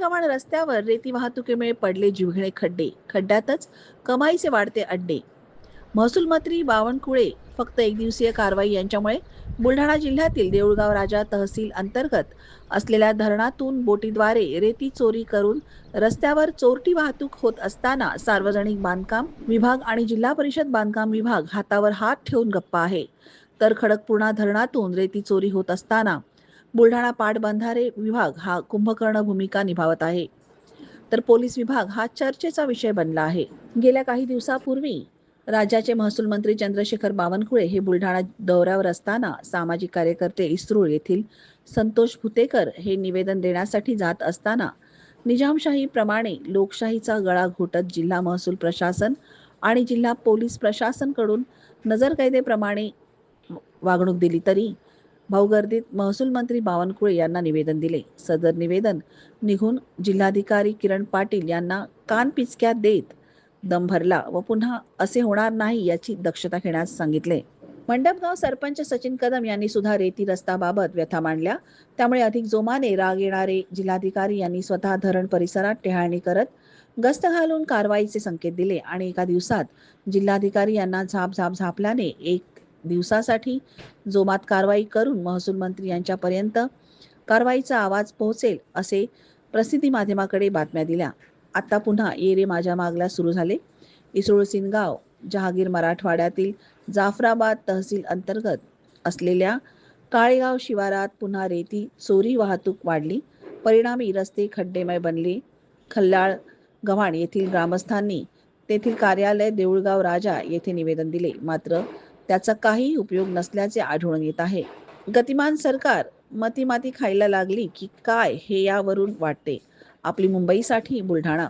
गव्हाण रस्त्यावर रेती वाहतुकीमुळे पडले जीवघेणे खड्डे. खड्ड्यातच कमाईचे वाढते अड्डे. महसूल मंत्री बावनकुळे फक्त एक दिवसीय कारवाई यांच्यामुळे बुलढाणा जिल्ह्यातील देऊळगाव राजा तहसील अंतर्गत असलेल्या धरणातून बोटीद्वारे रेती चोरी करून रस्त्यावर चोरटी वाहतूक होत असताना सार्वजनिक बांधकाम विभाग आणि जिल्हा परिषद बांधकाम विभाग हातावर हात ठेवून गप्पा आहे. तर खडकपूर्णा धरणातून रेती चोरी होत असताना बुलढाणा पाटबंधारे विभाग हा कुंभकर्ण भूमिका निभावत आहे. तर पोलीस विभाग हा चर्चेचा विषय बनला आहे. गेल्या काही दिवसापूर्वी राज्याचे महसूल मंत्री चंद्रशेखर बावनकुळे हे बुलढाणा दौऱ्यावर असताना सामाजिक कार्यकर्ते इस्रूळ येथील संतोष भुतेकर हे निवेदन देण्यासाठी जात असताना निजामशाहीप्रमाणे लोकशाहीचा गळा घोटत जिल्हा महसूल प्रशासन आणि जिल्हा पोलीस प्रशासनकडून नजरकैदेप्रमाणे वागणूक दिली तरी भाऊगर्दीत महसूल मंत्री बावनकुळे यांना निवेदन दिले. सदर निवेदन निघून जिल्हाधिकारी किरण पाटील यांना कानपिचक्यात देत दम भरला व पुन्हा असे होणार नाही याची दक्षता घेण्यास सांगितले. मंडपगाव सरपंच सचिन कदम यांनी सुद्धा रेती रस्ताबाबत व्यथा मांडल्या. त्यामुळे अधिक जोमाने राग येणारे जिल्हाधिकारी यांनी स्वतः धरण परिसरात टेहाळणी करत गस्त घालून कारवाईचे संकेत दिले आणि एका दिवसात जिल्हाधिकारी यांना झाप झाप झापल्याने एक दिवसासाठी जोमात कारवाई करून महसूल मंत्री यांच्यापर्यंत कारवाईचा आवाज पोहोचेल असे प्रसिद्धी माध्यमाकडे बातम्या दिल्या. आता पुन्हा येरे माझ्या मागला सुरू झाले. इसरोळ गाव जहागीर मराठवाड्यातील जाफराबाद तहसील अंतर्गत असलेल्या काळेगाव शिवारात पुन्हा रेती चोरी वाहतूक वाढली. परिणामी रस्ते खड्डेमय बनले. खल्लाळ गव्हाण येथील ग्रामस्थांनी तेथील कार्यालय देऊळगाव राजा येथे निवेदन दिले. मात्र त्याचा काही उपयोग नसल्याचे आढळून येत आहे. गतिमान सरकार मतीमाती खायला लागली की काय हे यावरून वाटते. आपली मुंबईसाठी बुलढाणा